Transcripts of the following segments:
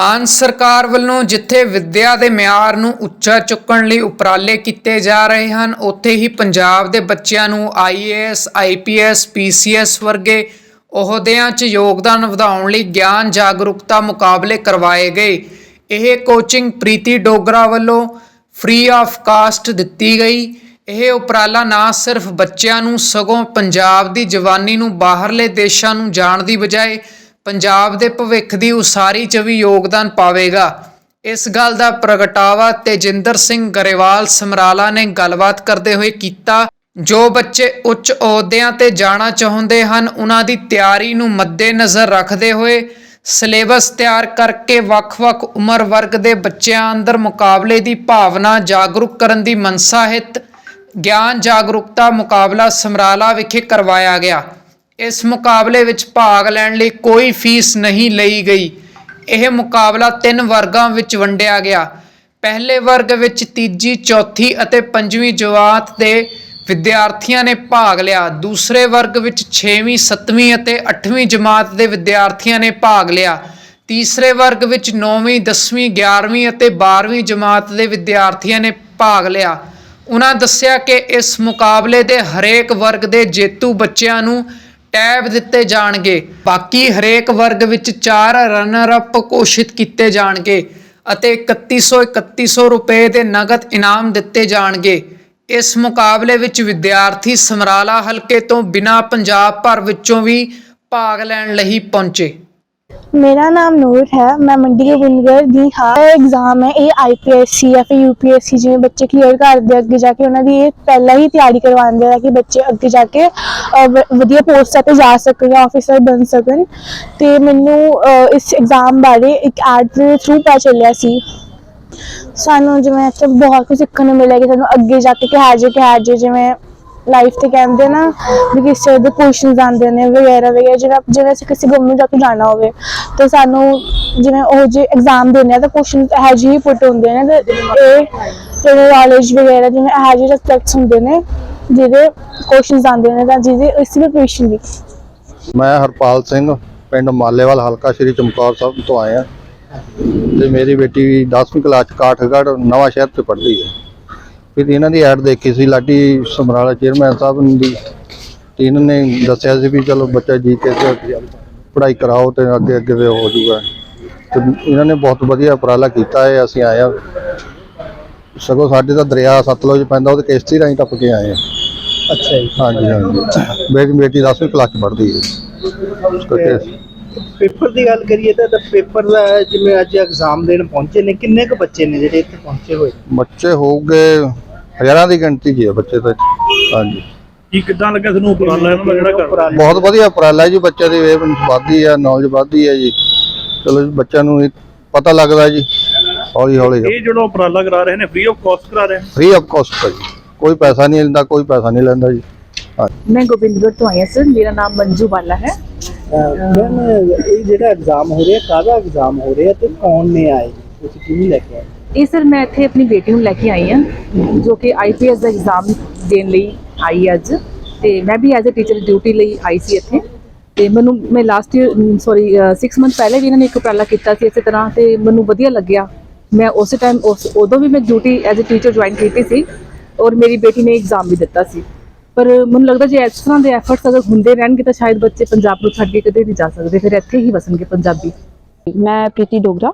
ਮਾਨ ਸਰਕਾਰ ਵੱਲੋਂ ਜਿੱਥੇ ਵਿੱਦਿਆ ਦੇ ਮਿਆਰ ਨੂੰ ਉੱਚਾ ਚੁੱਕਣ ਲਈ ਉਪਰਾਲੇ ਕੀਤੇ ਜਾ ਰਹੇ ਹਨ, ਉੱਥੇ ਹੀ ਪੰਜਾਬ ਦੇ ਬੱਚਿਆਂ ਨੂੰ ਆਈਏਐਸ ਆਈਪੀਐਸ ਪੀਸੀਐਸ ਵਰਗੇ ਅਹੁਦਿਆਂ 'ਚ ਯੋਗਦਾਨ ਵਧਾਉਣ ਲਈ ਗਿਆਨ ਜਾਗਰੂਕਤਾ ਮੁਕਾਬਲੇ ਕਰਵਾਏ ਗਏ। ਇਹ ਕੋਚਿੰਗ ਪ੍ਰੀਤੀ ਡੋਗਰਾ ਵੱਲੋਂ ਫ੍ਰੀ ਆਫ ਕਾਸਟ ਦਿੱਤੀ ਗਈ। ਇਹ ਉਪਰਾਲਾ ਨਾ ਸਿਰਫ ਬੱਚਿਆਂ ਨੂੰ, ਸਗੋਂ ਪੰਜਾਬ ਦੀ ਜਵਾਨੀ ਨੂੰ ਬਾਹਰਲੇ ਦੇਸ਼ਾਂ ਨੂੰ ਜਾਣ ਦੀ ਬਜਾਏ ਪੰਜਾਬ ਦੇ ਭਵਿੱਖ ਦੀ ਉਸਾਰੀ 'ਚ ਵੀ ਯੋਗਦਾਨ ਪਾਵੇਗਾ। ਇਸ ਗੱਲ ਦਾ ਪ੍ਰਗਟਾਵਾ ਤੇਜਿੰਦਰ ਸਿੰਘ ਗਰੇਵਾਲ ਸਮਰਾਲਾ ਨੇ ਗੱਲਬਾਤ ਕਰਦੇ ਹੋਏ ਕੀਤਾ। ਜੋ ਬੱਚੇ ਉੱਚ ਅਹੁਦਿਆਂ ਤੇ ਜਾਣਾ ਚਾਹੁੰਦੇ ਹਨ, ਉਹਨਾਂ ਦੀ ਤਿਆਰੀ ਨੂੰ ਮੱਦੇਨਜ਼ਰ ਰੱਖਦੇ ਹੋਏ ਸਿਲੇਬਸ ਤਿਆਰ ਕਰਕੇ ਵੱਖ-ਵੱਖ ਉਮਰ ਵਰਗ ਦੇ ਬੱਚਿਆਂ ਅੰਦਰ ਮੁਕਾਬਲੇ ਦੀ ਭਾਵਨਾ ਜਾਗਰੂਕ ਕਰਨ ਦੀ ਮਨਸਾ ਹਿੱਤ, ਗਿਆਨ ਜਾਗਰੂਕਤਾ ਮੁਕਾਬਲਾ ਸਮਰਾਲਾ ਵਿਖੇ ਕਰਵਾਇਆ ਗਿਆ। ਇਸ ਮੁਕਾਬਲੇ ਵਿੱਚ ਭਾਗ ਲੈਣ ਲਈ ਕੋਈ ਫੀਸ ਨਹੀਂ ਲਈ ਗਈ। ਇਹ ਮੁਕਾਬਲਾ ਤਿੰਨ ਵਰਗਾਂ ਵਿੱਚ ਵੰਡਿਆ ਗਿਆ। ਪਹਿਲੇ ਵਰਗ ਵਿੱਚ ਤੀਜੀ, ਚੌਥੀ ਅਤੇ ਪੰਜਵੀਂ ਜਮਾਤ ਦੇ ਵਿਦਿਆਰਥੀਆਂ ਨੇ ਭਾਗ ਲਿਆ। ਦੂਸਰੇ ਵਰਗ ਵਿੱਚ 6ਵੀਂ 7ਵੀਂ ਅਤੇ 8ਵੀਂ ਜਮਾਤ ਦੇ ਵਿਦਿਆਰਥੀਆਂ ਨੇ ਭਾਗ ਲਿਆ। ਤੀਸਰੇ ਵਰਗ ਵਿੱਚ 9ਵੀਂ 10ਵੀਂ 11ਵੀਂ ਅਤੇ 12ਵੀਂ ਜਮਾਤ ਦੇ ਵਿਦਿਆਰਥੀਆਂ ਨੇ ਭਾਗ ਲਿਆ। ਉਹਨਾਂ ਦੱਸਿਆ ਕਿ ਇਸ ਮੁਕਾਬਲੇ ਦੇ ਹਰੇਕ ਵਰਗ ਦੇ ਜੇਤੂ ਬੱਚਿਆਂ ਨੂੰ ਟੈਬ ਦਿੱਤੇ ਜਾਣਗੇ। ਬਾਕੀ ਹਰੇਕ ਵਰਗ ਵਿੱਚ 4 ਰਨਰ ਅਪ ਘੋਸ਼ਿਤ ਕੀਤੇ ਜਾਣਗੇ ਅਤੇ 3100 3100 ਰੁਪਏ ਦੇ ਨਗਦ ਇਨਾਮ ਦਿੱਤੇ ਜਾਣਗੇ। ਇਸ ਮੁਕਾਬਲੇ ਵਿੱਚ ਵਿਦਿਆਰਥੀ ਸਮਰਾਲਾ ਹਲਕੇ ਤੋਂ ਬਿਨਾਂ ਪੰਜਾਬ ਭਰ ਵਿੱਚੋਂ ਵੀ ਭਾਗ ਲੈਣ ਲਈ ਪਹੁੰਚੇ। ਮੇਰਾ ਨਾਮ ਨੂਰ ਹੈ ਮੈਂ ਮੰਡੀ ਗੋਬਿੰਦਗੜ੍ਹ ਦੀ ਹਾਂ। ਇਹ ਐਗਜ਼ਾਮ ਹੈ ਇਹ ਆਈਪੀਐਸਸੀ ਜਾਂ ਫਿਰ ਯੂਪੀਐਸਸੀ ਜਿਵੇਂ ਬੱਚੇ ਕਲੀਅਰ ਕਰਦੇ ਅੱਗੇ ਜਾ ਕੇ ਉਹਨਾਂ ਦੀ ਇਹ ਪਹਿਲਾਂ ਹੀ ਤਿਆਰੀ ਕਰਵਾਉਂਦੇ ਆ ਕਿ ਬੱਚੇ ਅੱਗੇ ਜਾ ਕੇ ਅਹ, ਵ- ਵਧੀਆ ਪੋਸਟਾਂ ਤੇ ਜਾ ਸਕਣ ਜਾਂ ਆਫੀਸਰ ਬਣ ਸਕਣ। ਤੇ ਮੈਨੂੰ ਅਹ, ਇਸ ਐਗਜ਼ਾਮ ਬਾਰੇ ਇੱਕ ਐਡ ਦੇ ਥਰੂ ਪਤਾ ਚੱਲਿਆ ਸੀ। ਸਾਨੂੰ ਜਿਵੇਂ ਇੱਥੇ ਬਹੁਤ ਕੁਝ ਸਿੱਖਣ ਨੂੰ ਮਿਲਿਆ ਕਿ ਸਾਨੂੰ ਅੱਗੇ ਜਾ ਕੇ ਕਿਹਾ ਜੇ ਕਿਹਾ ਜੇ ਜਿਵੇਂ ਲਾਈਫ ਤੇ ਕਹਿੰਦੇ ਨਾ ਵੀ ਕਿਸ ਦੇ ਕੁਐਸਚਨਸ ਆਉਂਦੇ ਨੇ ਵਗੈਰਾ ਵਗੈਰਾ ਜਿਵੇਂ ਜਿਵੇਂ ਅਸੀਂ ਕਿਸੇ ਗਵਰਨਮੈਂਟ ਜੋਬ ਤੋਂ ਜਾਣਾ ਹੋਵੇ, ਤੇ ਸਾਨੂੰ ਜਿਵੇਂ ਉਹ ਜੇ ਐਗਜ਼ਾਮ ਦੇਣੇ ਆ ਤਾਂ ਕੁਐਸਚਨ ਇਹੋ ਜਿਹੇ ਪੁੱਟ ਹੁੰਦੇ ਨੇ, ਤੇ ਇਹ ਜਿਹੜੇ ਨੌਲੇਜ ਵਗੈਰਾ, ਜਿਵੇਂ ਇਹੋ ਜਿਹੇ ਸਬਜੈਕਟਸ ਹੁੰਦੇ ਨੇ, ਜਿਹਦੇ ਕੁਐਸਚਨਸ ਆਉਂਦੇ ਨੇ ਤਾਂ ਜਿਹਦੇ ਇਸ ਪ੍ਰੀਪਰੇਸ਼ਨ ਦੀ ਮੈਂ ਹਰਪਾਲ ਸਿੰਘ, ਪਿੰਡ ਮਾਲੇਵਾਲ, ਹਲਕਾ ਸ਼੍ਰੀ ਚਮਕੌਰ ਸਾਹਿਬ ਤੋਂ ਆਇਆ। ਤੇ ਮੇਰੀ ਬੇਟੀ 10ਵੀਂ ਕਲਾਸ ਚ ਕਾਠਗੜ੍ਹ ਨਵਾਂ ਸ਼ਹਿਰ ਚ ਪੜ੍ਹਦੀ ਹੈ। ਫਿਰ ਇਹਨਾਂ ਦੀ ਐਡ ਦੇਖੀ ਸੀ ਲਾਡੀ ਸਮਰਾਲਾ ਚੇਅਰਮੈਨ ਸਾਹਿਬ ਦੀ ਤੇ ਇਹਨਾਂ ਨੇ ਦੱਸਿਆ ਸੀ ਵੀ ਚਲੋ ਬੱਚਾ ਜੀ ਕੇ ਤੇ ਪੜ੍ਹਾਈ ਕਰਾਓ ਤੇ ਅੱਗੇ ਅੱਗੇ ਹੋ ਜਾਊਗਾ। ਤੇ ਇਹਨਾਂ ਨੇ ਬਹੁਤ ਵਧੀਆ ਉਪਰਾਲਾ ਕੀਤਾ ਹੈ ਅਸੀਂ ਆਏ ਹਾਂ। ਸਗੋਂ ਸਾਡੇ ਤਾਂ ਦਰਿਆ ਸਤਲੁਜ ਪੈਂਦਾ ਉਹਦੇ ਕਿਸ਼ਤੀ ਰਾਹੀਂ ਟੱਪ ਕੇ ਆਏ ਹਾਂ। ਅੱਛਾ ਜੀ। ਹਾਂਜੀ ਹਾਂਜੀ। ਮੇਰੀ ਬੇਟੀ 10ਵੀਂ ਕਲਾਸ ਚ ਪੜ੍ਹਦੀ ਹੈ। ਪੇਪਰ ਦੀ ਗੱਲ ਕਰੀਏ ਤਾਂ ਤਾਂ ਪੇਪਰ ਦਾ ਜਿਵੇਂ ਅੱਜ ਐਗਜ਼ਾਮ ਦੇਣ ਪਹੁੰਚੇ ਨੇ ਕਿੰਨੇ ਕੁ ਬੱਚੇ ਨੇ ਜਿਹੜੇ ਇੱਥੇ ਪਹੁੰਚੇ ਹੋਏ ਬੱਚੇ ਹੋਊਗੇ ਹਜ਼ਾਰਾਂ ਦੀ ਗਿਣਤੀ 'ਚ ਹੀ ਆ ਬੱਚੇ ਤਾਂ ਹਾਂਜੀ ਕੀ ਕਿੱਦਾਂ ਲੱਗਿਆ ਤੁਹਾਨੂੰ ਉਪਰਾਲਾ ਇਹਨਾਂ ਦਾ ਜਿਹੜਾ ਕਰ ਉਪਰਾਲੇ। ਬਹੁਤ ਵਧੀਆ ਉਪਰਾਲਾ ਹੈ ਜੀ ਬੱਚਿਆਂ ਦੀ ਵੇਵ ਵਧਦੀ ਹੈ ਨੌਲੇਜ ਵਧਦੀ ਹੈ ਜੀ ਚਲੋ ਜੀ ਬੱਚਿਆਂ ਨੂੰ ਇਹ ਪਤਾ ਲੱਗਦਾ ਜੀ ਹੌਲੀ ਹੌਲੀ ਇਹ ਜਿਹੜਾ ਉਪਰਾਲਾ ਕਰਾ ਰਹੇ ਨੇ ਫ੍ਰੀ ਆਫ ਕਾਸਟ ਕਰਾ ਰਹੇ ਨੇ ਫ੍ਰੀ ਆਫ ਕਾਸਟ ਹੈ ਜੀ ਕੋਈ ਪੈਸਾ ਨਹੀਂ ਲੈਂਦਾ ਕੋਈ ਪੈਸਾ ਨਹੀਂ ਲੈਂਦਾ ਜੀ मैं गोविंदगढ़ तो आई हूँ सर मेरा नाम मंजू बाला है ਮੈਮ, ਇਹ ਜਿਹੜਾ ਐਗਜ਼ਾਮ ਹੋ ਰਿਹਾ, ਕਾਹਦਾ ਐਗਜ਼ਾਮ ਹੋ ਰਿਹਾ ਤੇ ਕੌਣ ਨੇ ਆਏ? ਤੁਸੀਂ ਕਿਵੇਂ ਲੈ ਕੇ ਆਏ? ਇਹ ਸਰ, ਮੈਂ ਇੱਥੇ ਆਪਣੀ ਬੇਟੀ ਨੂੰ ਲੈ ਕੇ ਆਈ ਹਾਂ, ਜੋ ਕਿ ਆਈਪੀਐਸ ਦਾ ਐਗਜ਼ਾਮ ਦੇਣ ਲਈ ਆਈ ਅੱਜ। ਤੇ ਮੈਂ ਵੀ ਐਜ਼ ਅ ਟੀਚਰ ਡਿਊਟੀ ਲਈ ਆਈ ਸੀ ਇੱਥੇ। ਤੇ ਮੈਨੂੰ, ਮੈਂ ਲਾਸਟ ਈਅਰ ਸੌਰੀ 6 ਮੰਥ ਪਹਿਲੇ ਵੀ ਇਹਨਾਂ ਨੇ ਇੱਕ ਉਪਰਾਲਾ ਕੀਤਾ ਸੀ ਇਸੇ ਤਰ੍ਹਾਂ ਤੇ ਮੈਨੂੰ ਵਧੀਆ ਲੱਗਿਆ। ਮੈਂ ਉਸੇ ਟਾਈਮ ਉਦੋਂ ਵੀ ਮੈਂ duty as a teacher join ਕੀਤੀ ਸੀ ਔਰ ਮੇਰੀ ਬੇਟੀ ਨੇ ਐਗਜ਼ਾਮ ਵੀ ਦਿੱਤਾ ਸੀ। ਪਰ ਮੈਨੂੰ ਲੱਗਦਾ ਜੇ ਇਸ ਤਰ੍ਹਾਂ ਦੇ ਐਫਰਟਸ ਅਗਰ ਹੁੰਦੇ ਰਹਿਣਗੇ ਤਾਂ ਸ਼ਾਇਦ ਬੱਚੇ ਪੰਜਾਬ ਨੂੰ ਛੱਡ ਕੇ ਕਦੇ ਨਹੀਂ ਜਾ ਸਕਦੇ, ਫਿਰ ਇੱਥੇ ਹੀ ਵਸਣਗੇ ਪੰਜਾਬੀ। ਮੈਂ ਪ੍ਰੀਤੀ ਡੋਗਰਾ।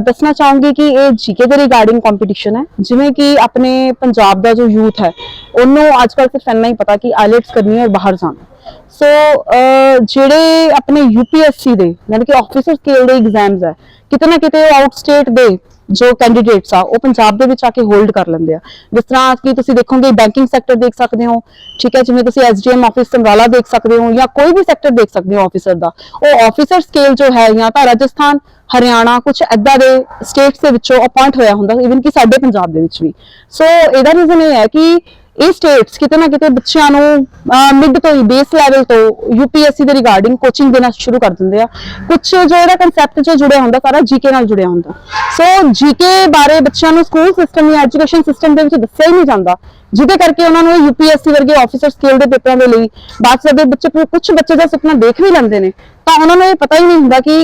ਦੱਸਣਾ ਚਾਹੂੰਗੀ ਕਿ ਇਹ ਜੀਕੇ ਦੇ ਰਿਗਾਰਡਿੰਗ ਕੰਪੀਟੀਸ਼ਨ ਹੈ, ਜਿਵੇਂ ਕਿ ਆਪਣੇ ਪੰਜਾਬ ਦਾ ਜੋ ਯੂਥ ਹੈ, ਉਹਨੂੰ ਅੱਜ ਕੱਲ੍ਹ ਸਿਰਫ ਇੰਨਾ ਹੀ ਪਤਾ ਕਿ ਆਈਲੈਟਸ ਕਰਨੀ ਹੈ ਬਾਹਰ ਜਾਣਾ। ਸੋ ਜਿਹੜੇ ਆਪਣੇ ਯੂਪੀਐਸਸੀ ਦੇ, ਯਾਨੀ ਕਿ ਆਫੀਸਰ ਸਕੇਲ ਦੇ ਐਗਜ਼ਾਮਸ ਹੈ, ਕਿਤੇ ਨਾ ਕਿਤੇ ਆਊਟ ਸਟੇਟ ਦੇ ਜੋ ਕੈਂਡੀਡੇਟਸ ਆ, ਉਹ ਪੰਜਾਬ ਦੇ ਵਿੱਚ ਆ ਕੇ ਹੋਲਡ ਕਰ ਲੈਂਦੇ ਆ। ਜਿਸ ਤਰ੍ਹਾਂ ਕਿ ਤੁਸੀਂ ਦੇਖੋਗੇ ਬੈਂਕਿੰਗ ਸੈਕਟਰ ਦੇਖ ਸਕਦੇ ਹੋ, ਠੀਕ ਹੈ, ਜਿਵੇਂ ਤੁਸੀਂ ਐਸਡੀਐਮ ਆਫਿਸ ਸੰਗਰਾਲਾ ਦੇਖ ਸਕਦੇ ਹੋ ਜਾਂ ਕੋਈ ਵੀ ਸੈਕਟਰ ਦੇਖ ਸਕਦੇ ਹੋ ਆਫੀਸਰ ਦਾ। ਉਹ ਆਫੀਸਰ ਸਕੇਲ ਜੋ ਹੈ ਜਾਂ ਤਾਂ ਰਾਜਸਥਾਨ, ਹਰਿਆਣਾ ਕੁਝ ਐਦਾਂ ਦੇ ਸਟੇਟਸ ਦੇ ਵਿੱਚੋਂ ਅਪਾਇੰਟ ਹੋਇਆ ਹੁੰਦਾ ਇਵਨ ਕਿ ਸਾਡੇ ਪੰਜਾਬ ਦੇ ਵਿੱਚ ਵੀ। ਸੋ ਇਹਦਾ ਰੀਜ਼ਨ ਇਹ ਹੈ ਕਿ ਇਹ ਸਟੇਟਸ ਕਿਤੇ ਨਾ ਕਿਤੇ ਬੱਚਿਆਂ ਨੂੰ ਮਿਡ ਤੋਂ ਹੀ ਬੇਸ ਲੈਵਲ ਤੋਂ ਯੂਪੀਐਸਸੀ ਦੇ ਰਿਗਾਰਡਿੰਗ ਕੋਚਿੰਗ ਦੇਣਾ ਸ਼ੁਰੂ ਕਰ ਦਿੰਦੇ ਆ। ਕੁਝ ਜੋ ਕਨਸੈਪਟ ਜੋ ਜੁੜਿਆ ਹੁੰਦਾ, ਸਾਰਾ ਜੀਕੇ ਨਾਲ ਜੁੜਿਆ ਹੁੰਦਾ। ਸੋ ਜੀਕੇ ਬਾਰੇ ਬੱਚਿਆਂ ਨੂੰ ਸਕੂਲ ਸਿਸਟਮ ਜਾਂ ਐਜੂਕੇਸ਼ਨ ਸਿਸਟਮ ਦੇ ਵਿੱਚ ਦੱਸਿਆ ਹੀ ਨਹੀਂ ਜਾਂਦਾ। ਜਿਹਦੇ ਕਰਕੇ ਉਹਨਾਂ ਨੂੰ ਯੂਪੀਐਸਸੀ ਵਰਗੇ ਆਫੀਸਰ ਸਕੇਲ ਦੇ ਪੇਪਰਾਂ ਦੇ ਲਈ, ਬਾਅਦ ਦੇ ਬੱਚੇ ਕੁਝ ਬੱਚੇ ਦਾ ਸੁਪਨਾ ਦੇਖ ਵੀ ਲੈਂਦੇ ਨੇ, ਤਾਂ ਉਹਨਾਂ ਨੂੰ ਇਹ ਪਤਾ ਹੀ ਨਹੀਂ ਹੁੰਦਾ ਕਿ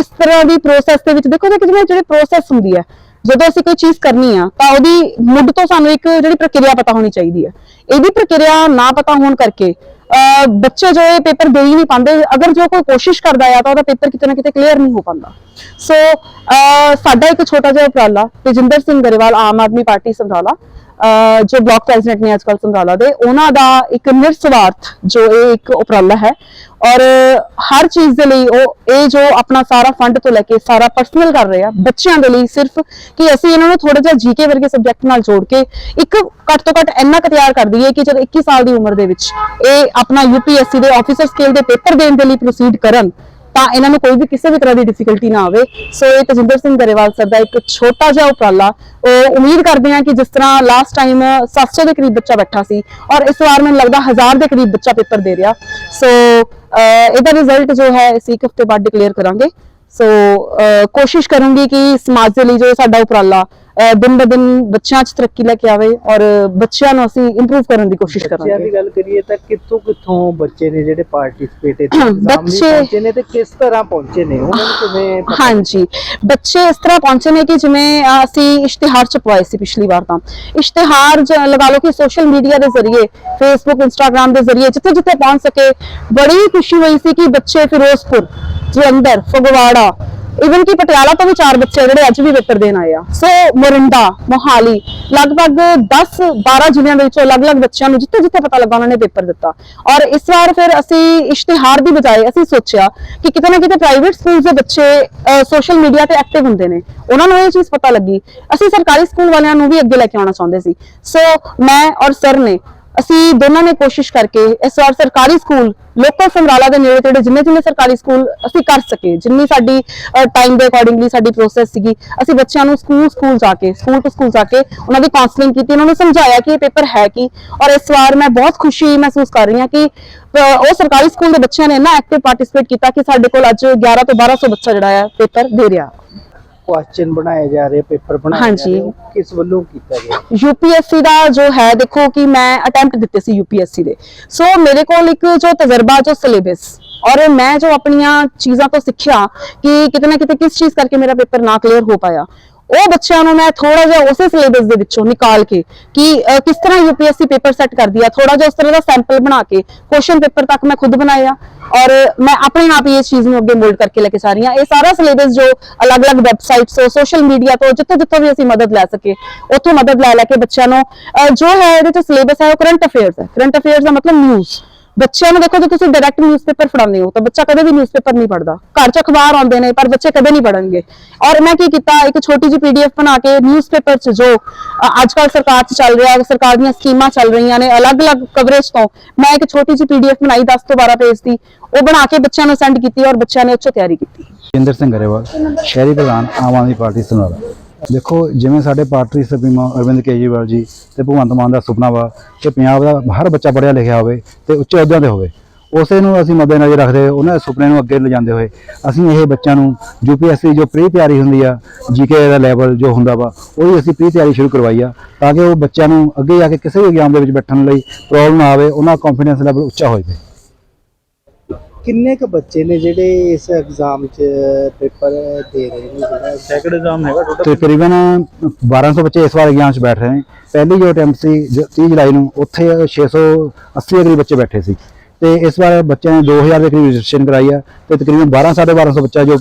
ਇਸ ਤਰ੍ਹਾਂ ਦੀ ਪ੍ਰੋਸੈਸ ਦੇ ਵਿੱਚ ਦੇਖੋ ਕਿ ਜਿਵੇਂ ਜਿਹੜੀ ਪ੍ਰੋਸੈਸ ਹੁੰਦੀ ਹੈ ਜਦੋਂ ਅਸੀਂ ਕੋਈ ਚੀਜ਼ ਕਰਨੀ ਆ, ਤਾਂ ਉਹਦੀ ਮੁੱਢ ਤੋਂ ਸਾਨੂੰ ਇੱਕ ਜਿਹੜੀ ਪ੍ਰਕਿਰਿਆ ਪਤਾ ਹੋਣੀ ਚਾਹੀਦੀ ਹੈ ਇਹਦੀ ਪ੍ਰਕਿਰਿਆ ਨਾ ਪਤਾ ਹੋਣ ਕਰਕੇ, ਅਹ, ਬੱਚੇ ਜੋ ਇਹ ਪੇਪਰ ਦੇ ਹੀ ਨਹੀਂ ਪਾਉਂਦੇ, ਅਗਰ ਜੋ ਕੋਈ ਕੋਸ਼ਿਸ਼ ਕਰਦਾ ਆ, ਤਾਂ ਉਹਦਾ ਪੇਪਰ ਕਿਤੇ ਨਾ ਕਿਤੇ ਕਲੀਅਰ ਨਹੀਂ ਹੋ ਪਾਉਂਦਾ। ਸੋ ਸਾਡਾ ਇੱਕ ਛੋਟਾ ਜਿਹਾ ਉਪਰਾਲਾ, ਤੇਜਿੰਦਰ ਸਿੰਘ ਗਰੇਵਾਲ ਆਮ ਆਦਮੀ ਪਾਰਟੀ ਸਮਰਾਲਾ ਜੋ ਬਲਾਕ ਪ੍ਰੈਜ਼ੀਡੈਂਟ ਨੇ ਅੱਜਕੱਲ ਸਮਰਾਲਾ ਦੇ, ਉਹਨਾਂ ਦਾ ਇੱਕ ਨਿਰਸਵਾਰਥ ਜੋ ਇਹ ਇੱਕ ਉਪਰਾਲਾ ਹੈ। ਔਰ ਹਰ ਚੀਜ਼ ਦੇ ਲਈ ਉਹ, ਇਹ ਜੋ ਆਪਣਾ ਸਾਰਾ ਫੰਡ ਤੋਂ ਲੈ ਕੇ ਸਾਰਾ ਪਰਸਨਲ ਕਰ ਰਹੇ ਆ, ਬੱਚਿਆਂ ਦੇ ਲਈ ਸਿਰਫ ਕਿ ਅਸੀਂ ਇਹਨਾਂ ਨੂੰ ਥੋੜਾ ਜਿਹਾ ਜੀਕੇ ਵਰਗੇ ਸਬਜੈਕਟ ਨਾਲ ਜੋੜ ਕੇ ਇੱਕ ਘੱਟ ਤੋਂ ਘੱਟ ਇੰਨਾ ਕੁ ਤਿਆਰ ਕਰ ਦਈਏ ਕਿ ਜਦ 21 ਸਾਲ ਦੀ ਉਮਰ ਦੇ ਵਿੱਚ ਇਹ ਆਪਣਾ ਯੂਪੀਐਸਸੀ ਦੇ ਆਫੀਸਰ ਸਕੇਲ ਦੇ ਪੇਪਰ ਦੇਣ ਦੇ ਲਈ ਪ੍ਰੋਸੀਡ ਕਰਨ ਤਾਂ ਇਹਨਾਂ ਨੂੰ ਕੋਈ ਵੀ ਕਿਸੇ ਵੀ ਤਰ੍ਹਾਂ ਦੀ ਡਿਫਿਕਲਟੀ ਨਾ ਆਵੇ। ਸੋ ਇਹ ਤਜਿੰਦਰ ਸਿੰਘ ਗਰੇਵਾਲ ਸਰ ਦਾ ਇੱਕ ਛੋਟਾ ਜਿਹਾ ਉਪਰਾਲਾ। ਉਹ ਉਮੀਦ ਕਰਦੇ ਹਾਂ ਕਿ ਜਿਸ ਤਰ੍ਹਾਂ ਲਾਸਟ ਟਾਈਮ 700 ਦੇ ਕਰੀਬ ਬੱਚਾ ਬੈਠਾ ਸੀ ਔਰ ਇਸ ਵਾਰ ਮੈਨੂੰ ਲੱਗਦਾ 1000 ਦੇ ਕਰੀਬ ਬੱਚਾ ਪੇਪਰ ਦੇ ਰਿਹਾ। ਸੋ ਇਹਦਾ ਰਿਜ਼ਲਟ ਜੋ ਹੈ, ਅਸੀਂ ਇੱਕ ਹਫ਼ਤੇ ਬਾਅਦ ਡਿਕਲੇਅਰ ਕਰਾਂਗੇ। ਸੋ ਕੋਸ਼ਿਸ਼ ਕਰੂੰਗੀ ਕਿ ਸਮਾਜ ਦੇ ਲਈ ਜੋ ਸਾਡਾ ਉਪਰਾਲਾ ਦਿਨ ਬ ਦਿਨ ਬੱਚਿਆਂ 'ਚ ਤਰੱਕੀ ਲੈ ਕੇ ਆਵੇ ਔਰ ਬੱਚਿਆਂ ਨੂੰ ਅਸੀਂ ਇੰਪਰੂਵ ਕਰਨ ਦੀ ਕੋਸ਼ਿਸ਼ ਬੱਚਿਆਂ ਕਰਾਂਗੇ। ਦੀ ਗੱਲ ਕਰੀਏ ਤਾਂ ਕਿੱਥੋਂ ਕਿੱਥੋਂ ਬੱਚੇ ਨੇ ਜਿਹੜੇ ਪਾਰਟਿਸਿਪੇਟ ਇੱਥੇ ਲਈ ਬੱਚੇ- ਪਹੁੰਚੇ ਨੇ ਤੇ ਕਿਸ ਤਰ੍ਹਾਂ ਪਹੁੰਚੇ ਨੇ? ਉਹਨਾਂ ਨੂੰ ਕਿਵੇਂ ਪਤਾ ਹਾਂਜੀ। ਬੱਚੇ ਇਸ ਤਰ੍ਹਾਂ ਪਹੁੰਚੇ ਨੇ ਕਿ ਜਿਵੇਂ ਅਹ, ਅਸੀਂ ਇਸ਼ਤਿਹਾਰ ਛਪਵਾਏ ਸੀ ਪਿਛਲੀ ਵਾਰ ਤਾਂ। ਇਸ਼ਤਿਹਾਰ ਜ- ਲਗਾ ਲਓ ਕਿ ਸੋਸ਼ਲ ਮੀਡੀਆ ਦੇ ਜ਼ਰੀਏ ਫੇਸਬੁੱਕ ਇੰਸਟਾਗ੍ਰam ਦੇ ਜ਼ਰੀਏ ਜਿੱਥੇ ਜਿੱਥੇ ਪਹੁੰਚ ਸਕੇ ਬੜੀ ਖੁਸ਼ੀ ਹੋਈ ਸੀ ਕਿ ਬੱਚੇ ਫਿਰੋਜ਼ਪੁਰ ਜਲੰਧਰ ਫਗਵਾੜਾ ਇਵਨ ਕਿ ਪਟਿਆਲਾ ਤੋਂ ਵੀ ਚਾਰ ਬੱਚੇ ਜਿਹੜੇ ਅੱਜ ਵੀ ਪੇਪਰ ਦੇਣ ਆਏ ਆ। ਸੋ ਮੋਰਿੰਡਾ, ਮੋਹਾਲੀ, ਲਗਭਗ 10 12 ਜ਼ਿਲ੍ਹਿਆਂ ਦੇ ਵਿੱਚੋਂ ਅਲੱਗ-ਅਲੱਗ ਬੱਚਿਆਂ ਨੂੰ ਜਿੱਥੇ ਜਿੱਥੇ ਪਤਾ ਲੱਗਾ ਉਹਨਾਂ ਨੇ ਪੇਪਰ ਦਿੱਤਾ। ਔਰ ਇਸ ਵਾਰ ਫਿਰ ਅਸੀਂ ਇਸ਼ਤਿਹਾਰ ਦੀ ਬਜਾਏ ਅਸੀਂ ਸੋਚਿਆ ਕਿ ਕਿਤੇ ਨਾ ਕਿਤੇ ਪ੍ਰਾਈਵੇਟ ਸਕੂਲਸ ਦੇ ਬੱਚੇ ਸੋਸ਼ਲ ਮੀਡੀਆ ਤੇ ਐਕਟਿਵ ਹੁੰਦੇ ਨੇ। ਉਹਨਾਂ ਨੂੰ ਇਹ ਚੀਜ਼ ਪਤਾ ਲੱਗੀ। ਅਸੀਂ ਸਰਕਾਰੀ ਸਕੂਲ ਵਾਲਿਆਂ ਨੂੰ ਵੀ ਅੱਗੇ ਲੈ ਕੇ ਆਉਣਾ ਚਾਹੁੰਦੇ ਸੀ। ਸੋ ਮੈਂ ਔਰ ਸਰ ਨੇ ਅਸੀਂ ਦੋਨਾਂ ਨੇ ਕੋਸ਼ਿਸ਼ ਕਰਕੇ ਇਸ ਵਾਰ ਸਰਕਾਰੀ ਸਕੂਲ ਲੋਕਲ ਸਮਰਾਲਾ ਦੇ ਨੇੜੇ ਤੇੜੇ ਜਿੰਨੇ ਜਿੰਨੇ ਸਰਕਾਰੀ ਸਕੂਲ ਅਸੀਂ ਕਰ ਸਕੇ, ਜਿੰਨੀ ਸਾਡੀ ਟਾਈਮ ਦੇ ਅਕੋਰਡਿੰਗਲੀ ਸਾਡੀ ਪ੍ਰੋਸੈਸ ਸੀਗੀ, ਅਸੀਂ ਬੱਚਿਆਂ ਨੂੰ ਸਕੂਲ ਸਕੂਲ ਜਾ ਕੇ ਸਕੂਲ ਟੂ ਸਕੂਲ ਜਾ ਕੇ ਉਹਨਾਂ ਦੀ ਕਾਉਂਸਲਿੰਗ ਕੀਤੀ, ਉਹਨਾਂ ਨੂੰ ਸਮਝਾਇਆ ਕਿ ਇਹ ਪੇਪਰ ਹੈ ਕੀ ਔਰ ਇਸ ਵਾਰ ਮੈਂ ਬਹੁਤ ਖੁਸ਼ੀ ਮਹਿਸੂਸ ਕਰ ਰਹੀ ਹਾਂ ਕਿ ਉਹ ਸਰਕਾਰੀ ਸਕੂਲ ਦੇ ਬੱਚਿਆਂ ਨੇ ਇੰਨਾ ਐਕਟਿਵ ਪਾਰਟਿਸਿਪੇਟ ਕੀਤਾ ਕਿ ਸਾਡੇ ਕੋਲ ਅੱਜ 11 ਤੋਂ 1200 ਬੱਚਾ ਜਿਹੜਾ ਹੈ ਪੇਪਰ ਦੇ ਰਿਹਾ। ਕੁਐਸਚਨ ਬਣਾਏ ਜਾ ਰਹੇ ਪੇਪਰ ਬਣਾਏ ਜਾ। ਰਹੇ ਉਹ ਕਿਸ ਵੱਲੋਂ ਕੀਤਾ ਗਿਆ? ਯੂਪੀਐਸਸੀ ਦਾ ਜੋ ਹੈ ਦੇਖੋ ਕਿ ਮੈਂ ਅਟੈਂਪਟ ਦਿੱਤੇ ਸੀ ਯੂਪੀਐਸਸੀ ਦੇ। ਸੋ ਮੇਰੇ ਕੋਲ ਇੱਕ ਜੋ ਤਜਰਬਾ ਜੋ ਸਿਲੇਬਸ ਔਰ ਮੈਂ ਜੋ ਆਪਣੀਆਂ ਚੀਜ਼ਾਂ ਤੋਂ ਸਿੱਖਿਆ ਕਿ ਕਿਤੇ ਨਾ ਕਿਤੇ ਕਿਸ ਚੀਜ਼ ਕਰਕੇ ਮੇਰਾ ਪੇਪਰ ਨਾ ਕਲੀਅਰ ਹੋ ਪਾਇਆ। ਉਹ ਬੱਚਿਆਂ ਨੂੰ ਮੈਂ ਥੋੜਾ ਜਿਹਾ ਉਸੇ ਸਿਲੇਬਸ ਦੇ ਵਿੱਚੋਂ ਨਿਕਾਲ ਕੇ ਕਿ ਅਹ, ਕਿਸ ਤਰ੍ਹਾਂ ਯੂਪੀਐਸਸੀ ਪੇਪਰ ਸੈੱਟ ਕਰਦੀ ਆ ਥੋੜਾ ਜਿਹਾ ਉਸ ਤਰ੍ਹਾਂ ਦਾ ਸੈਂਪਲ ਬਣਾ ਕੇ ਕੁਐਸਚਨ ਪੇਪਰ ਤੱਕ ਮੈਂ ਖੁਦ ਬਣਾਇਆ ਔਰ ਮੈਂ ਆਪਣੇ ਆਪ ਹੀ ਇਸ ਚੀਜ਼ ਨੂੰ ਅੱਗੇ ਮੋਲਡ ਕਰਕੇ ਲੈ ਕੇ ਜਾ ਰਹੀ ਹਾਂ ਇਹ ਸਾਰਾ ਸਿਲੇਬਸ ਜੋ ਅਲੱਗ-ਅਲੱਗ ਵੈਬਸਾਈਟਸ ਤੋਂ ਸੋਸ਼ਲ ਮੀਡੀਆ ਤੋਂ ਜਿੱਥੇ ਜਿੱਥੋਂ ਵੀ ਅਸੀਂ ਮਦਦ ਲੈ ਸਕੇ ਉੱਥੋਂ ਮਦਦ ਲੈ ਲੈ ਕੇ ਬੱਚਿਆਂ ਨੂੰ ਅਹ, ਜੋ ਹੈ ਇਹਦੇ ਚ ਸਿਲੇਬਸ ਹੈ ਉਹ ਕਰੰਟ ਅਫੇਅਰਸ ਹੈ। ਕਰੰਟ ਅਫੇਅਰਸ ਦਾ ਮਤਲਬ ਨਿਊਜ਼ ਬੱਚਿਆਂ ਨੂੰ ਦੇਖੋ ਜੇ ਤੁਸੀਂ ਡਾਇਰੈਕਟ ਨਿਊਜ਼ਪੇਪਰ ਫੜਾਉਂਦੇ ਹੋ ਤਾਂ ਬੱਚਾ ਕਦੇ ਵੀ ਨਿਊਜ਼ਪੇਪਰ ਨਹੀਂ ਪੜ੍ਹਦਾ। ਘਰ 'ਚ ਅਖਬਾਰ ਆਉਂਦੇ ਨੇ, ਪਰ ਬੱਚੇ ਕਦੇ ਨਹੀਂ ਪੜ੍ਹਨਗੇ। ਔਰ ਮੈਂ ਕੀ ਕੀਤਾ, ਇੱਕ ਛੋਟੀ ਜਿਹੀ ਪੀਡੀਐਫ ਬਣਾ ਕੇ ਨਿਊਜ਼ਪੇਪਰ 'ਚ ਜੋ ਅੱਜ ਕੱਲ ਸਰਕਾਰ 'ਚ ਚੱਲ ਰਿਹਾ, ਸਰਕਾਰ ਦੀਆਂ ਸਕੀਮਾਂ ਚੱਲ ਰਹੀਆਂ ਨੇ ਅਲੱਗ-ਅਲੱਗ ਕਵਰੇਜ ਤੋਂ, ਮੈਂ ਇੱਕ ਛੋਟੀ ਜਿਹੀ ਪੀਡੀਐਫ ਬਣਾਈ 10 ਤੋਂ 12 ਪੇਜ ਦੀ। ਉਹ ਬਣਾ ਕੇ ਬੱਚਿਆਂ ਨੂੰ ਸੈਂਡ ਕੀਤੀ ਔਰ ਬੱਚਿਆਂ ਨੇ ਉੱਚੋਂ ਤਿਆਰੀ ਕੀਤੀ। ਜਿੰਦਰ ਸਿੰਘ ਗਰੇਵਾਲ, ਸ਼ਹਿਰੀ ਪ੍ਰਧਾਨ, ਆਮ ਆਦਮੀ ਪਾਰਟੀ, ਸਮਰਾਲਾ। ਦੇਖੋ, ਜਿਵੇਂ ਸਾਡੇ ਪਾਰਟੀ ਸੁਪਰੀਮੋ ਅਰਵਿੰਦ ਕੇਜਰੀਵਾਲ ਜੀ ਤੇ ਭਗਵੰਤ ਮਾਨ ਦਾ ਸੁਪਨਾ ਵਾ ਕਿ ਪੰਜਾਬ ਦਾ ਹਰ ਬੱਚਾ ਪੜ੍ਹਿਆ ਲਿਖਿਆ ਹੋਵੇ ਤੇ ਉੱਚੇ ਅਹੁਦਿਆਂ ਤੇ ਹੋਵੇ। ਉਸੇ ਨੂੰ ਅਸੀਂ ਮੱਦੇਨਜ਼ਰ ਰੱਖਦੇ ਹੋਏ, ਉਹਨਾਂ ਦੇ ਸੁਪਨੇ ਨੂੰ ਅੱਗੇ ਲਿਜਾਂਦੇ ਹੋਏ, ਅਸੀਂ ਇਹ ਬੱਚਿਆਂ ਨੂੰ ਯੂਪੀਐਸਸੀ ਜੋ ਪ੍ਰੀ ਤਿਆਰੀ ਹੁੰਦੀ ਆ ਜੀਕੇ ਦਾ ਲੈਵਲ ਜੋ ਹੁੰਦਾ ਵਾ ਉਹਦੀ ਅਸੀਂ ਪ੍ਰੀ ਤਿਆਰੀ ਸ਼ੁਰੂ ਕਰਵਾਈ ਆ, ਤਾਂ ਕਿ ਉਹ ਬੱਚਿਆਂ ਨੂੰ ਅੱਗੇ ਜਾ ਕੇ ਕਿਸੇ ਵੀ ਐਗਜ਼ਾਮ ਦੇ ਵਿੱਚ ਬੈਠਣ ਲਈ ਪ੍ਰੋਬਲਮ ਨਾ ਆਵੇ, ਉਹਨਾਂ ਦਾ ਕੰਫੀਡੈਂਸ ਲੈਵਲ ਉੱਚਾ ਹੋ ਜਾਵੇ। ਕਿੰਨੇ ਕੁ ਬੱਚੇ ਨੇ ਜਿਹੜੇ ਇਸ ਐਗਜ਼ਾਮ 'ਚ ਪੇਪਰ ਦੇ ਰਹੇ ਨੇ? ਜਿਹੜਾ ਸੈਕਿੰਡ ਐਗਜ਼ਾਮ ਹੈਗਾ ਟੋਟਲ ਤਕਰੀਬਨ 1200 ਬੱਚੇ ਇਸ ਵਾਰ ਐਗਜ਼ਾਮ 'ਚ ਬੈਠ ਰਹੇ ਨੇ। ਪਹਿਲੀ ਜੋ ਅਟੈਂਪਟ ਸੀ ਜ- 30 ਜੁਲਾਈ ਨੂੰ ਉੱਥੇ 680 ਦੇ ਕਰੀਬ ਬੱਚੇ ਬੈਠੇ ਸੀ। ਤੇ ਇਸ ਵਾਰ ਬੱਚਿਆਂ ਨੇ 2000 ਦੇ ਕਰੀਬ ਰਜਿਸਟ੍ਰੇਸ਼ਨ ਕਰਾਈ ਆ ਤੇ ਤਕਰੀਬਨ 12 1250 ਬੱਚਾ ਜੋ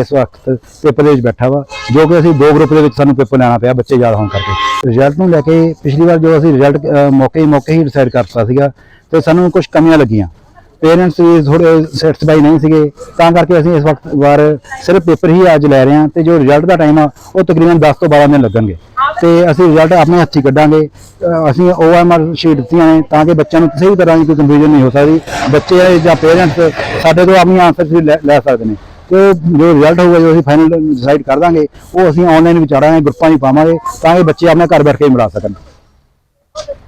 ਇਸ ਵਕਤ ਪੇਪਰ ਦੇ ਵਿੱਚ ਬੈਠਾ ਵਾ ਜੋ ਕਿ ਅਸੀਂ ਦੋ ਗਰੁੱਪ ਦੇ ਵਿੱਚ ਸਾਨੂੰ ਪੇਪਰ ਲੈਣਾ ਪਿਆ ਬੱਚੇ ਜ਼ਿਆਦਾ ਹੋਣ ਕਰਕੇ। ਰਿਜ਼ਲਟ ਨੂੰ ਲੈ ਕੇ ਪਿਛਲੀ ਵਾਰ ਜੋ ਅਸੀਂ ਰਿਜ਼ਲਟ ਮੌਕੇ ਹੀ ਮੌਕੇ ਹੀ ਡਿਸਾਈਡ ਕਰਤਾ ਸੀਗਾ ਤੇ ਸਾਨੂੰ ਕੁਝ ਕਮੀਆਂ ਲੱਗੀਆਂ। ਪੇਰੈਂਟਸ ਵੀ ਥੋੜੇ ਸੈਟੀਸਫਾਈ ਨਹੀਂ ਸੀਗੇ, ਤਾਂ ਕਰਕੇ ਅਸੀਂ ਇਸ ਵਕਤ ਵਾਰ ਸਿਰਫ ਪੇਪਰ ਹੀ ਅੱਜ ਲੈ ਰਹੇ ਹਾਂ ਤੇ ਜੋ ਰਿਜ਼ਲਟ ਦਾ ਟਾਈਮ ਆ, ਉਹ ਤਕਰੀਬਨ 10 ਤੋਂ 12 ਦਿਨ ਲੱਗਣਗੇ। ਤੇ ਅਸੀਂ ਰਿਜ਼ਲਟ ਆਪਣੇ ਹੱਥੀਂ ਕੱਢਾਂਗੇ। ਅਹ ਅਸੀਂ OMR ਸ਼ੀਟ ਦਿੱਤੀਆਂ ਨੇ ਤਾਂ ਕਿ ਬੱਚਿਆਂ ਨੂੰ ਕਿਸੇ ਵੀ ਤਰ੍ਹਾਂ ਦੀ ਕੋਈ ਕੰਫਿਊਜ਼ਨ ਨਹੀਂ ਹੋ ਸਕਦੀ। ਬੱਚੇ ਜਾਂ ਪੇਰੈਂਟਸ ਸਾਡੇ ਤੋਂ ਆਪਣੀ ਆਨਸਰ ਵੀ ਲੈ ਲੈ ਸਕਦੇ ਨੇ। ਤੇ ਜੋ ਰਿਜ਼ਲਟ ਹੋਊਗਾ, ਜੋ ਅਸੀਂ ਫਾਈਨਲ ਡਿਸਾਈਡ ਕਰ ਦਾਂਗੇ, ਉਹ ਅਸੀਂ ਆਨਲਾਈਨ ਵਿਚਾਰਾਂਗੇ ਗਰੁੱਪਾਂ 'ਚ ਪਾਵਾਂਗੇ ਤਾਂ ਕਿ ਬੱਚੇ ਆਪਣੇ ਘਰ ਬੈਠ ਕੇ ਹੀ ਮਿਲਾ ਸਕਣ।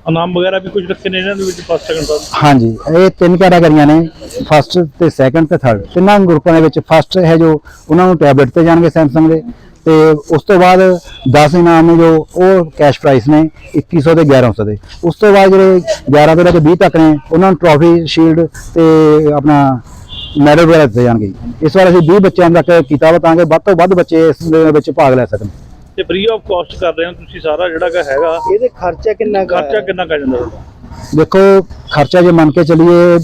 ਇਨਾਮ ਵਗੈਰਾ ਵੀ ਕੁਝ ਰੱਖੇ ਨੇ ਇਹਨਾਂ ਦੇ ਵਿੱਚ ਫਸਟ ਸੈਕਿੰਡ ਥਰਡ ਹਾਂਜੀ, ਇਹ ਤਿੰਨ ਕੈਟਾਗਰੀਆਂ ਨੇ ਫਸਟ ਤੇ ਸੈਕੰਡ ਤੇ ਥਰਡ ਤਿੰਨਾਂ ਗਰੁੱਪਾਂ ਦੇ ਵਿੱਚ ਫਸਟ ਹੈ ਜੋ ਉਹਨਾਂ ਨੂੰ ਟੈਬਲੇਟ ਤੇ ਜਾਣਗੇ ਸੈਮਸੰਗ ਦੇ। ਤੇ ਉਸ ਤੋਂ ਬਾਅਦ 10 ਇਨਾਮ ਨੇ ਜੋ ਉਹ ਕੈਸ਼ ਪ੍ਰਾਈਸ ਨੇ 2100 ਤੇ 1100 ਦੇ। ਉਸ ਤੋਂ ਬਾਅਦ ਜਿਹੜੇ 11 ਤੋਂ ਲੈ ਕੇ 20 ਤੱਕ ਨੇ, ਉਹਨਾਂ ਨੂੰ ਟਰੋਫੀ ਸ਼ੀਲਡ ਤੇ ਆਪਣਾ ਮੈਡਲ ਵਗੈਰਾ ਦਿੱਤੇ ਜਾਣਗੇ। ਇਸ ਵਾਰ ਅਸੀਂ 20 ਬੱਚਿਆਂ ਤੱਕ ਕੀਤਾ ਵਾ ਤਾਂ ਕਿ ਵੱਧ ਤੋਂ ਵੱਧ ਬੱਚੇ ਇਸ ਦੇ ਵਿੱਚ ਭਾਗ ਲੈ ਸਕਣ। ਤੇ ਫ੍ਰੀ ਆਫ ਕਾਸਟ ਕਰ ਰਹੇ ਹੋ ਤੁਸੀਂ ਸਾਰਾ ਜਿਹੜਾ ਕਿ ਹੈਗਾ। ਇਹਦੇ ਖਰਚਾ ਕਿੰਨਾ ਕੁ ਖਰਚਾ ਆਇਆ? ਕਿੰਨਾ ਕਰ ਜਾਂਦਾ ਤੁਹਾਡਾ? ਦੇਖੋ ਖਰਚਾ ਜੇ ਮੰਨ ਕੇ ਚੱਲੀਏ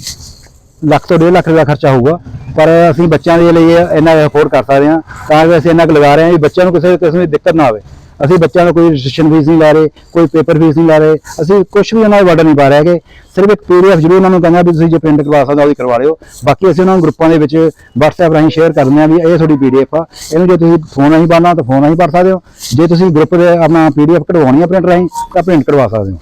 ਲੱਖ ਤੋਂ 1.5 ਲੱਖ ਰੁਪਏ ਦਾ ਖਰਚਾ ਹੋਊਗਾ ਪਰ ਅਸੀਂ ਬੱਚਿਆਂ ਦੇ ਲਈ ਇੰਨਾ ਅਫੋਰਡ ਕਰ ਸਕਦੇ ਹਾਂ ਤਾਂ ਕਿ ਅਸੀਂ ਇੰਨਾ ਕੁ ਲਗਾ ਰਹੇ ਹਾਂ ਵੀ ਬੱਚਿਆਂ ਨੂੰ ਕਿਸੇ ਕਿਸਮ ਦੀ ਦਿੱਕਤ ਨਾ ਆਵੇ। ਅਸੀਂ ਬੱਚਿਆਂ ਨੂੰ ਕੋਈ ਰਜਿਸਟ੍ਰੇਸ਼ਨ ਫੀਸ ਨਹੀਂ ਲਾ ਰਹੇ, ਕੋਈ ਪੇਪਰ ਫੀਸ ਨਹੀਂ ਲਾ ਰਹੇ, ਅਸੀਂ ਕੁਝ ਵੀ ਉਹਨਾਂ ਦਾ ਵਾਰਡ ਨਹੀਂ ਪਾ ਰਹੇ ਹੈਗੇ। ਸਿਰਫ ਇੱਕ ਪੀਡੀਐਫ ਜ਼ਰੂਰ ਉਹਨਾਂ ਨੂੰ ਕਹਿੰਦਾ ਵੀ ਤੁਸੀਂ ਜੇ ਪ੍ਰਿੰਟ ਕਰਵਾ ਸਕਦੇ ਹੋ ਉਹਦੀ ਕਰਵਾ ਲਿਓ। ਬਾਕੀ ਅਸੀਂ ਉਹਨਾਂ ਨੂੰ ਗਰੁੱਪਾਂ ਦੇ ਵਿੱਚ WhatsApp ਰਾਹੀਂ ਸ਼ੇਅਰ ਕਰਦੇ ਦਿੰਦੇ ਹਾਂ ਵੀ ਇਹ ਤੁਹਾਡੀ ਪੀਡੀਐਫ ਆ। ਇਹਨੂੰ ਜੇ ਤੁਸੀਂ ਫੋਨ ਰਾਹੀਂ ਪਾਣਾ ਤਾਂ ਫੋਨ ਰਾਹੀਂ ਭਰ ਸਕਦੇ ਹੋ। ਜੇ ਤੁਸੀਂ ਗਰੁੱਪ ਦੇ ਆਪਣਾ ਪੀਡੀਐਫ ਕਢਵਾਉਣੀ ਆ ਪ੍ਰਿੰਟ ਰਾਹੀਂ ਤਾਂ ਪ੍ਰਿੰਟ ਕਰਵਾ ਸਕਦੇ ਹੋ।